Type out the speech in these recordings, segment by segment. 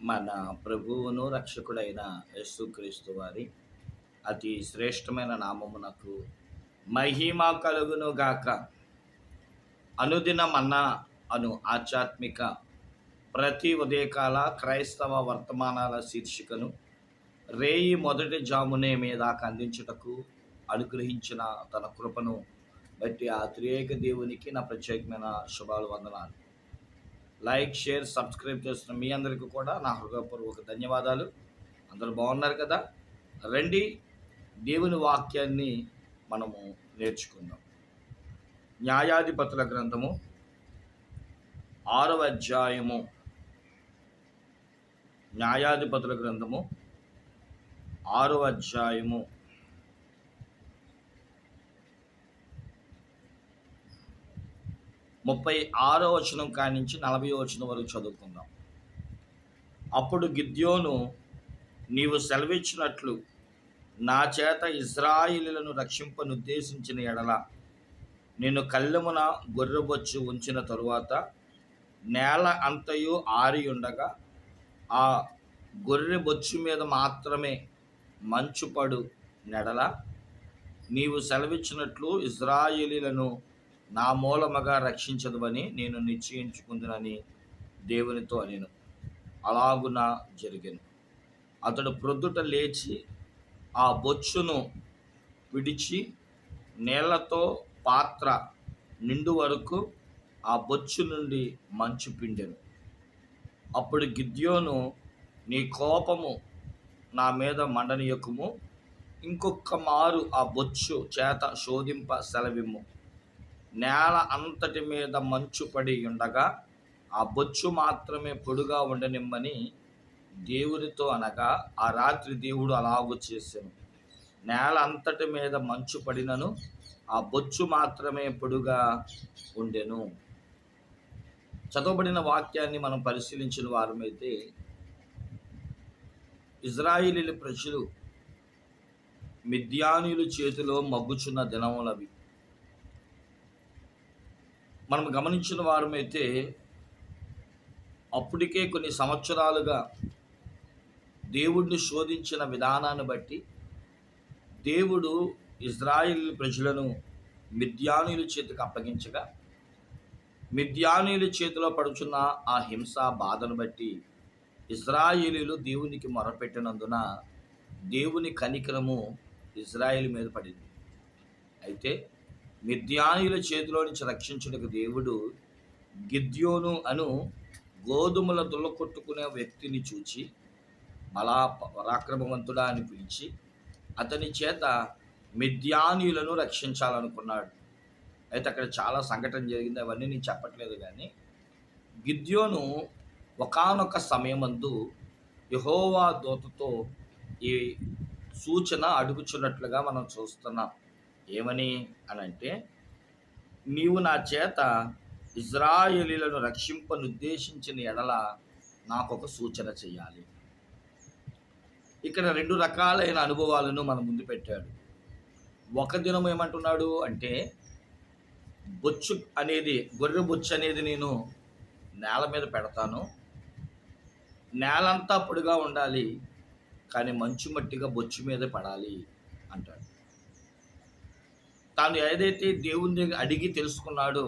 మన ప్రభువును రక్షకుడైన యేసుక్రీస్తు వారి అతి శ్రేష్టమైన నామమునకు మహిమ కలుగును గాక అనుదిన మన్న అను ఆధ్యాత్మిక ప్రతి ఉదయకాల క్రైస్తవ వర్తమానాల శీర్షికను రేయి మొదటి జామునే మీద అందించుటకు అనుగ్రహించిన తన కృపను బట్టి ఆ త్రియేక దేవునికి నా ప్రత్యేకమైన శుభాలు వందనాలు. లైక్ షేర్ సబ్స్క్రైబ్ చేస్తున్న మీ అందరికీ కూడా నా హృదయపూర్వక ధన్యవాదాలు. అందరూ బాగున్నారు కదా? రండి దేవుని వాక్యాన్ని మనము నేర్చుకుందాం. న్యాయాధిపతుల గ్రంథము ఆరవ అధ్యాయము. న్యాయాధిపతుల గ్రంథము ఆరవ అధ్యాయము. ముప్పై ఆరో వచనం కానించి నలభై వచనం వరకు చదువుకుందాం. అప్పుడు గిద్యోను నీవు సెలవిచ్చినట్లు నా చేత ఇజ్రాయిలులను రక్షింపనుద్దేశించిన ఎడల నేను కళ్ళెమున గొర్రెబొచ్చు ఉంచిన తరువాత నేల అంతయు ఆరి ఉండగా ఆ గొర్రె బొచ్చు మీద మాత్రమే మంచు పడు నెడల నీవు సెలవిచ్చినట్లు ఇజ్రాయిలీలను నా మూలముగా రక్షించదువని నేను నిశ్చయించుకుందునని దేవునితో నేను అలాగున జరిగాను. అతడు ప్రొద్దుట లేచి ఆ బొచ్చును విడిచి నేలతో పాత్ర నిండు వరకు ఆ బొచ్చు నుండి మంచు పిండెను. అప్పుడు గిద్యోను నీ కోపము నా మీద మండనీయకుము. ఇంకొక మారు ఆ బొచ్చు చేత శోధింప సెలవిమ్ము. నేల అంతటి మీద మంచు పడి ఉండగా ఆ బొచ్చు మాత్రమే పొడుగా ఉండనిమ్మని దేవునితో అనగా ఆ రాత్రి దేవుడు అలాగు చేశాను. నేల అంతటి మీద మంచు పడినను ఆ బొచ్చు మాత్రమే పొడుగా ఉండెను. చదవబడిన వాక్యాన్ని మనం పరిశీలించిన వారమైతే ఇజ్రాయిలీ ప్రజలు మిద్యానుల చేతిలో మగ్గుచున్న దినములవి. మనం గమనించిన వారమైతే అప్పటికే కొన్ని సంవత్సరాలుగా దేవుడిని శోధించిన విధానాన్ని బట్టి దేవుడు ఇజ్రాయిల్ ప్రజలను మిద్యానుల చేతికి అప్పగించగా మిద్యానీయుల చేతిలో పడుచున్న ఆ హింస బాధను బట్టి ఇజ్రాయేలీలు దేవునికి మొరపెట్టినందున దేవుని కనికరము ఇజ్రాయిల్ మీద పడింది. అయితే మిద్యానీయుల చేతిలో నుంచి రక్షించుటకు దేవుడు గిద్యోను అను గోధుమల దుల్లకొట్టుకునే వ్యక్తిని చూచి మలా పరాక్రమవంతుడా అని పిలిచి అతని చేత మిద్యానీయులను రక్షించాలనుకున్నాడు. అయితే అక్కడ చాలా సంఘటన జరిగింది. అవన్నీ నేను చెప్పట్లేదు కానీ గిద్యోను ఒకనొక సమయమందు యహోవా దూతతో ఈ సూచన అడుగుచున్నట్లుగా మనం చూస్తున్నాం. ఏమని అని అంటే నీవు నా చేత ఇజ్రాయేలీలను రక్షింపనుద్దేశించిన ఎడల నాకు ఒక సూచన చేయాలి ఇక్కడ రెండు రకాలైన అనుభవాలను మన ముందు పెట్టాడు. ఒక దినం ఏమంటున్నాడు అంటే బొచ్చు అనేది గొర్రె బొచ్చు అనేది నేను నేల మీద పెడతాను. నేలంతా పొడిగా ఉండాలి కానీ మంచు మట్టిగా బొచ్చు మీద పడాలి అంటాడు. తాను ఏదైతే దేవుని దగ్గర అడిగి తెలుసుకున్నాడో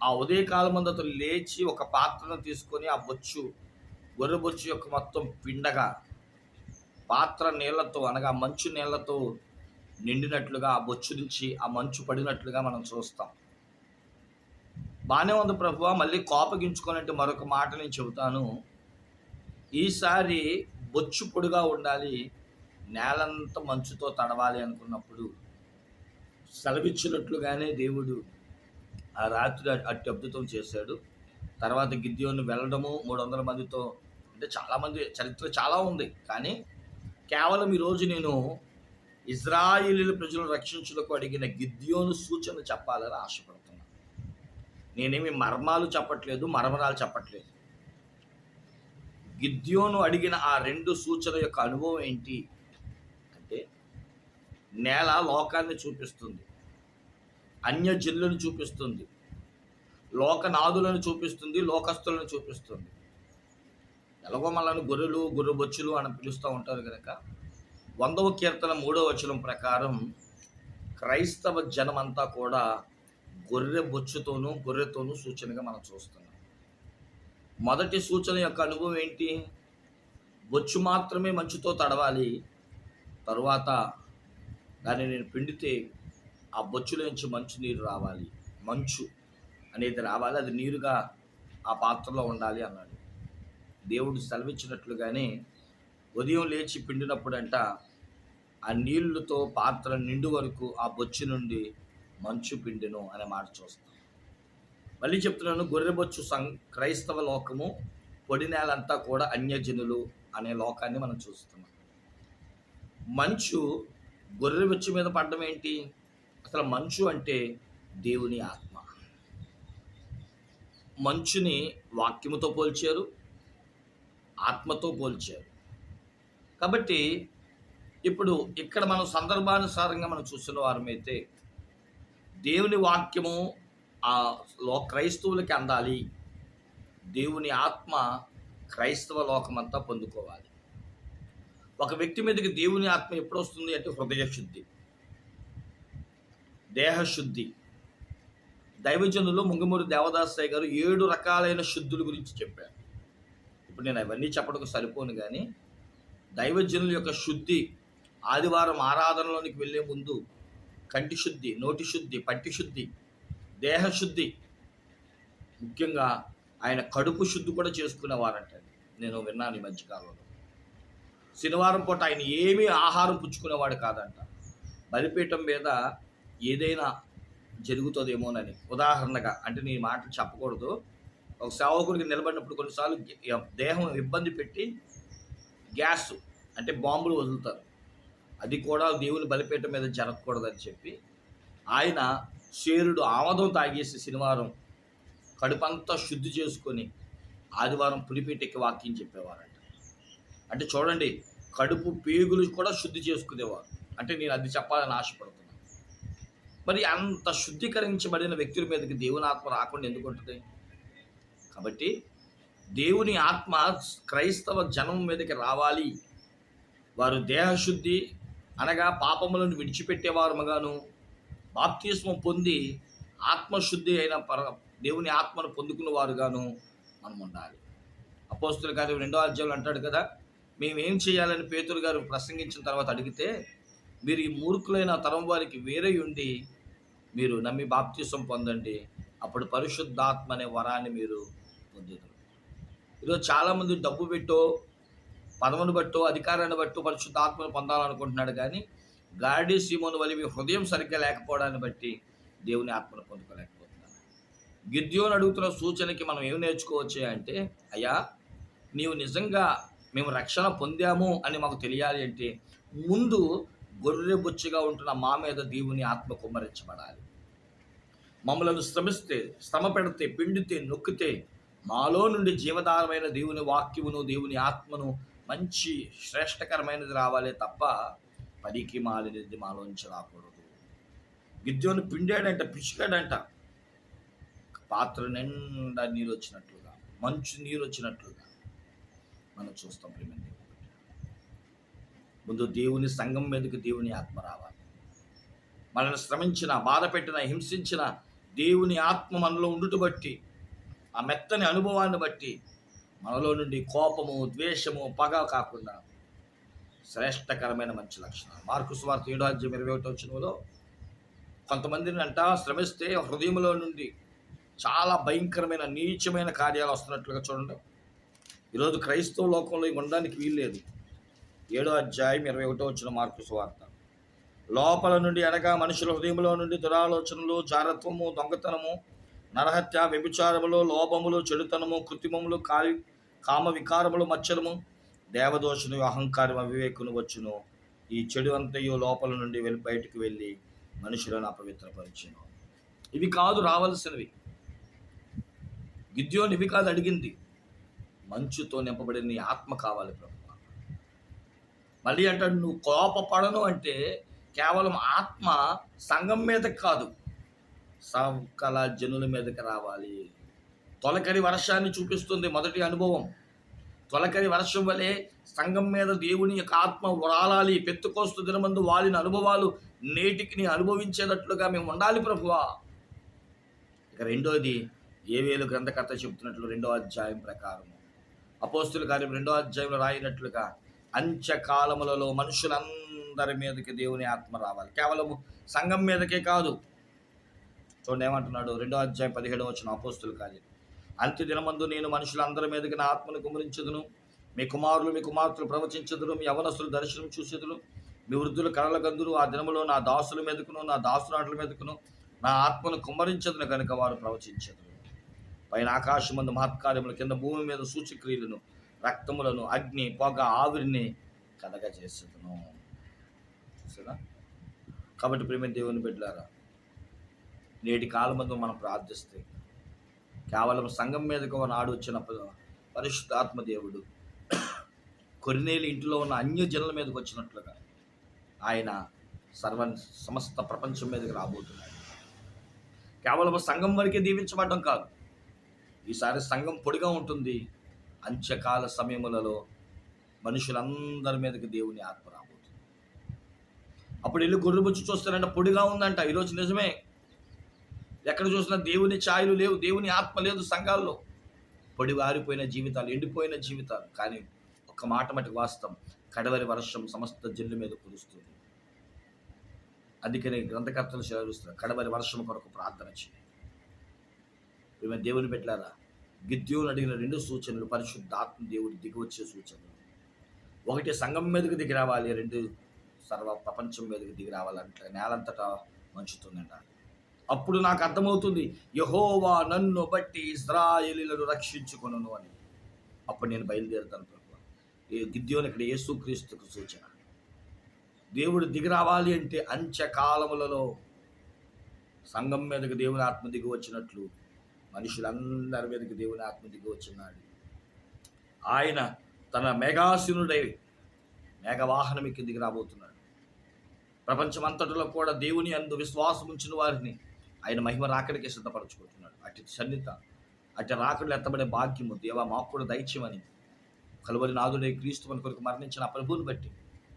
ఆ ఉదయకాలం ముందు అతను లేచి ఒక పాత్రను తీసుకొని ఆ బొచ్చు గొర్రె బొచ్చు యొక్క మొత్తం పిండగా పాత్ర నీళ్ళతో అనగా మంచు నీళ్ళతో నిండినట్లుగా ఆ బొచ్చు నుంచి ఆ మంచు పడినట్లుగా మనం చూస్తాం. బాగానే ఉంది ప్రభు మళ్ళీ కోపగించుకోనంటే మరొక మాట నేను చెబుతాను. ఈసారి బొచ్చు పొడిగా ఉండాలి నేలంతా మంచుతో తడవాలి అనుకున్నప్పుడు సెలవిచ్చినట్లుగానే దేవుడు ఆ రాత్రి అట్టి అద్భుతం చేశాడు. తర్వాత గిద్యోని వెళ్ళడము మూడు వందల మందితో అంటే చాలామంది చరిత్ర చాలా ఉంది. కానీ కేవలం ఈరోజు నేను ఇజ్రాయిలీల ప్రజలను రక్షించుటకు అడిగిన గిద్యోను సూచన చెప్పాలని ఆశపడుతున్నాను. నేనేమి మర్మాలు చెప్పట్లేదు మర్మరాలు చెప్పట్లేదు. గిద్యోను అడిగిన ఆ రెండు సూచన యొక్క అనుభవం ఏంటి? నేల లోకాన్ని చూపిస్తుంది. అన్య జిల్లును చూపిస్తుంది. లోకనాదులను చూపిస్తుంది. లోకస్తులను చూపిస్తుంది. ఎలాగో మనల్ని గొర్రెలు గొర్రె బొచ్చులు అని పిలుస్తూ ఉంటారు కనుక వందవ కీర్తన మూడవ వచనం ప్రకారం క్రైస్తవ జనమంతా కూడా గొర్రె బొచ్చుతోనూ గొర్రెతోనూ సూచనగా మనం చూస్తున్నాం. మొదటి సూచన యొక్క అనుభవం ఏంటి? బొచ్చు మాత్రమే మంచుతో తడవాలి. తరువాత దాన్ని నేను పిండితే ఆ బొచ్చులో నుంచి మంచు నీరు రావాలి. మంచు అనేది రావాలి. అది నీరుగా ఆ పాత్రలో ఉండాలి అన్నాడు. దేవుడు సెలవిచ్చినట్లుగానే ఉదయం లేచి పిండినప్పుడంట ఆ నీళ్ళతో పాత్ర నిండు వరకు ఆ బొచ్చు నుండి మంచు పిండిను అనే మాట చూస్తాం. మళ్ళీ చెప్తున్నాను గొర్రెబొచ్చు సం క్రైస్తవ లోకము పొడి నేలంతా కూడా అన్యజనులు అనే లోకాన్ని మనం చూస్తున్నాం. మంచు గొర్రె వెచ్చు మీద పడడం ఏంటి? అసలు మంచు అంటే దేవుని ఆత్మ. మంచుని వాక్యముతో పోల్చారు ఆత్మతో పోల్చారు. కాబట్టి ఇప్పుడు ఇక్కడ మనం సందర్భానుసారంగా మనం చూసిన వారమైతే దేవుని వాక్యము ఆ లో క్రైస్తవులకి అందాలి. దేవుని ఆత్మ క్రైస్తవ లోకమంతా పొందుకోవాలి. ఒక వ్యక్తి మీదకి దేవుని ఆత్మ ఎప్పుడు వస్తుంది అంటే హృదయ శుద్ధి దేహశుద్ధి. దైవజనులు ముంగమూరి దేవదాసయ్య గారు ఏడు రకాలైన శుద్ధుల గురించి చెప్పారు. ఇప్పుడు నేను అవన్నీ చెప్పడానికి సరిపోను కానీ దైవజనుల యొక్క శుద్ధి ఆదివారం ఆరాధనలోనికి వెళ్ళే ముందు కంటి శుద్ధి నోటి శుద్ధి పట్టి శుద్ధి దేహశుద్ధి ముఖ్యంగా ఆయన కడుపు శుద్ధి కూడా చేసుకునేవారంట. నేను విన్నాను ఈ మధ్యకాలంలో శనివారం పూట ఆయన ఏమీ ఆహారం పుచ్చుకునేవాడు కాదంట. బలిపీఠం మీద ఏదైనా జరుగుతుందేమోనని ఉదాహరణగా అంటే నీ మాటలు చెప్పకూడదు. ఒక సేవకుడికి నిలబడినప్పుడు కొన్నిసార్లు దేహం ఇబ్బంది పెట్టి గ్యాస్ అంటే బాంబులు వదులుతారు. అది కూడా దేవుని బలిపీఠం మీద జరగకూడదని చెప్పి ఆయన శేరుడు ఆమదం తాగేసి శనివారం కడుపంతా శుద్ధి చేసుకొని ఆదివారం పులిపీటెక్కి వాక్యం చెప్పేవారంట. అంటే చూడండి కడుపు పేగులు కూడా శుద్ధి చేసుకునేవారు. అంటే నేను అది చెప్పాలని ఆశపడుతున్నాను మరి అంత శుద్ధీకరించబడిన వ్యక్తుల మీదకి దేవుని ఆత్మ రాకుండా ఎందుకు ఉంటుంది? కాబట్టి దేవుని ఆత్మ క్రైస్తవ జనం మీదకి రావాలి. వారు దేహశుద్ధి అనగా పాపములను విడిచిపెట్టేవారుగాను బాప్తిస్మం పొంది ఆత్మశుద్ధి అయిన పర దేవుని ఆత్మను పొందుకున్న వారుగాను మనం ఉండాలి అపోస్తుల గారు రెండో అధ్యాయులు అంటాడు కదా మేమేం చేయాలని పేతురు గారు ప్రసంగించిన తర్వాత అడిగితే మీరు ఈ మూర్ఖులైన తరం వారికి వేరే ఉండి మీరు నమ్మి బాప్తిసం పొందండి. అప్పుడు పరిశుద్ధాత్మ అనే వరాన్ని మీరు పొందుతారు ఈరోజు చాలామంది డబ్బు పెట్టో పదవును బట్టో అధికారాన్ని బట్టో పరిశుద్ధాత్మను పొందాలనుకుంటున్నాడు కానీ గాడి సీమోను వలి మీ హృదయం సరిగ్గా లేకపోవడాన్ని బట్టి దేవుని ఆత్మను పొందుకోలేకపోతున్నాను గిద్యోని అడుగుతున్న సూచనకి మనం ఏం నేర్చుకోవచ్చు అంటే అయ్యా నీవు నిజంగా మేము రక్షణ పొందాము అని మాకు తెలియాలి అంటే ముందు గొర్రె బొచ్చుగా ఉంటున్న మా మీద దేవుని ఆత్మ కుమ్మరించబడాలి. మమ్మలను శ్రమిస్తే శ్రమ పెడితే పిండితే నొక్కితే మాలో నుండి జీవధారమైన దేవుని వాక్యమును దేవుని ఆత్మను మంచి శ్రేష్టకరమైనది రావాలే తప్ప పనికి మాలినది మాలోంచి రాకూడదు. గిద్యోని పిండాడంట పిచ్చుకాడంట. పాత్ర నిండా నీరు వచ్చినట్లుగా మంచు నీరు వచ్చినట్లుగా మనం చూస్తాం ప్రేమండి. ముందు దేవుని సంఘం మీదకి దేవుని ఆత్మ రావాలి. మనల్ని శ్రమించిన బాధ పెట్టిన హింసించిన దేవుని ఆత్మ మనలో ఉండుట బట్టి ఆ మెత్తని అనుభవాన్ని బట్టి మనలో నుండి కోపము ద్వేషము పగ కాకుండా శ్రేష్టకరమైన మంచి లక్షణాలు. మార్కు స్వార్థ ఏడాజ్యం ఇరవై ఒకటి వచ్చినలో కొంతమందిని అంట శ్రమిస్తే హృదయంలో నుండి చాలా భయంకరమైన నీచమైన కార్యాలు వస్తున్నట్లుగా చూడండి. ఈరోజు క్రైస్తవ లోకంలో ఉండడానికి వీల్లేదు. ఏడో అధ్యాయం ఇరవై ఒకటో వచ్చిన మార్పు స్వార్థ లోపల నుండి అనగా మనుషుల హృదయంలో నుండి దురాలోచనలు జారత్వము దొంగతనము నరహత్య వ్యభిచారములు లోపములు చెడుతనము కృత్రిమములు కావి కామ వికారములు మచ్చరము దేవదోషును అహంకారం అవివేకును వచ్చును. ఈ చెడు అంతయు లోపల నుండి వెళ్ళి బయటకు వెళ్ళి మనుషులను అపవిత్రపరిచను. ఇవి కాదు రావలసినవి. గిద్యోని ఇవి కాదు అడిగింది. మంచుతో నింపబడిన నీ ఆత్మ కావాలి ప్రభు. మళ్ళీ అంటాడు నువ్వు కోపపడను అంటే కేవలం ఆత్మ సంఘం మీదకి కాదు సకల జనుల మీదకి రావాలి. తొలకరి వర్షాన్ని చూపిస్తుంది మొదటి అనుభవం. తొలకరి వర్షం వలె సంఘం మీద దేవుని యొక్క ఆత్మ వరాలాలి పెత్తుకోస్తు దినమందు వాలిన అనుభవాలు నేటికి నీ అనుభవించేటట్లుగా మేము ఉండాలి ప్రభువా. ఇక రెండోది ఏవేలు గ్రంథకర్త చెబుతున్నట్లు రెండో అధ్యాయం ప్రకారం అపోస్తుల కార్యం రెండో అధ్యాయంలో రాయినట్లుగా అంత్యకాలములలో మనుషులందరి మీదకి దేవుని ఆత్మ రావాలి. కేవలం సంఘం మీదకే కాదు. చూడండి ఏమంటున్నాడు? రెండో అధ్యాయం పదిహేడవ వచ్చిన అపోస్తుల కార్యం. అంత్య దినమందు నేను మనుషులందరి మీదకి నా ఆత్మను కుమరించదును. మీ కుమారులు మీ కుమార్తెలు ప్రవచించదురు. మీ యవనస్తులు దర్శనం చూసేదురు. మీ వృద్ధులు కళల గందులు ఆ దినములో నా దాసుల మీదకును నా దాసునాట్ల మీదకును నా ఆత్మను కుమ్మరించదును కనుక వారు ప్రవచించదురు. పైన ఆకాశమందు మహత్కార్యముల కింద భూమి మీద సూచక్రియలను రక్తములను అగ్ని పొగ ఆవిరిని కలగజేసేదను చూసారా? కాబట్టి ప్రేమ దేవుని పెట్టారా నేటి కాలమందు మనం ప్రార్థిస్తే కేవలం సంఘం మీదకు నాడు వచ్చిన పరిశుద్ధాత్మ దేవుడు కొరినేలు ఇంటిలో ఉన్న అన్య జనుల మీదకి వచ్చినట్లుగా ఆయన సర్వ సమస్త ప్రపంచం మీదకి రాబోతున్నాడు. కేవలం సంఘం వరకే దీవించబడడం కాదు ఈసారి సంఘం పొడిగా ఉంటుంది. అంత్యకాల సమయములలో మనుషులందరి మీదకి దేవుని ఆత్మ రాబోతుంది. అప్పుడు వెళ్ళి గుర్రబుచ్చి చూస్తారంటే పొడిగా ఉందంట. ఈరోజు నిజమే. ఎక్కడ చూసినా దేవుని ఛాయలు లేవు దేవుని ఆత్మ లేదు సంఘాల్లో. పొడి వారిపోయిన జీవితాలు ఎండిపోయిన జీవితాలు. కానీ ఒక్క మాట మటుకు వాస్తవం. కడవరి వర్షం సమస్త జల్లు మీద కురుస్తుంది. అందుకనే గ్రంథకర్తలు సెలవిస్తున్నారు. కడవరి వర్షం కొరకు ప్రార్థన చేయండి. ఈమె దేవుని పెట్టారా? గిద్యోని అడిగిన రెండు సూచనలు పరిశుద్ధాత్మ దేవుడు దిగి వచ్చే సూచనలు. ఒకటి సంఘం మీదకి దిగి రావాలి రెండు సర్వ ప్రపంచం మీదకి దిగి రావాలంటే. నేలంతటా మంచుతుందంట. అప్పుడు నాకు అర్థమవుతుంది యహోవా నన్ను బట్టి ఇజ్రాయేలీలను రక్షించుకొనును అని. అప్పుడు నేను బయలుదేరుతాను ప్రభు ఈ గిద్యోని ఇక్కడ యేసుక్రీస్తుకు సూచన. దేవుడు దిగి రావాలి అంటే అంత్యకాలములలో సంఘం మీదకి దేవుని ఆత్మ దిగి వచ్చినట్లు మనుషులందరి మీదకి దేవుని ఆత్మ దిగి వచ్చినాడు. ఆయన తన మేఘాసునుడై మేఘవాహనం ఎక్కి దిగి రాబోతున్నాడు. ప్రపంచమంతటిలో కూడా దేవుని అందు విశ్వాసం ఉంచిన వారిని ఆయన మహిమ రాకడికి సిద్ధపరచుకుంటున్నాడు. అటు సన్నిత అటు రాకడలు ఎత్తబడే భాగ్యము దేవా మాకు కూడా దైత్యమని కలువరి నాదుడే క్రీస్తు మన కొరకు మరణించిన ప్రభువుని బట్టి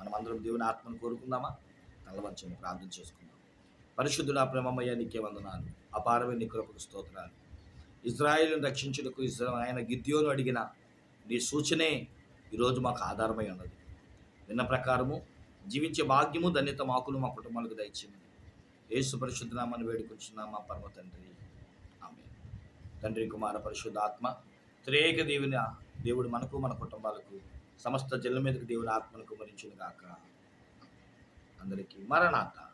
మనం అందరం దేవుని ఆత్మను కోరుకుందామా? కలవచ్చని ప్రార్థన చేసుకుందాం. పరిశుద్ధుడా ప్రేమమయ్య నీకే వందనాలు. అపారమైన నీ కృపకు స్తోత్రాలు. ఇజ్రాయిల్ను రక్షించుటకు ఆయన గిద్యోను అడిగిన నీ సూచనే ఈరోజు మాకు ఆధారమై ఉన్నది. విన్న ప్రకారము జీవించే భాగ్యము ధన్యత మాకును మా కుటుంబాలకు దయచేయండి యేసు పరిశుద్ధ నామాన్ని మా పరమ తండ్రి. ఆమె తండ్రి కుమార పరిశుద్ధ ఆత్మ త్రేక దేవుని దేవుడు మనకు మన కుటుంబాలకు సమస్త జల్ల మీదకి దేవుని ఆత్మను కుమరించును గాక అందరికీ మరణాత.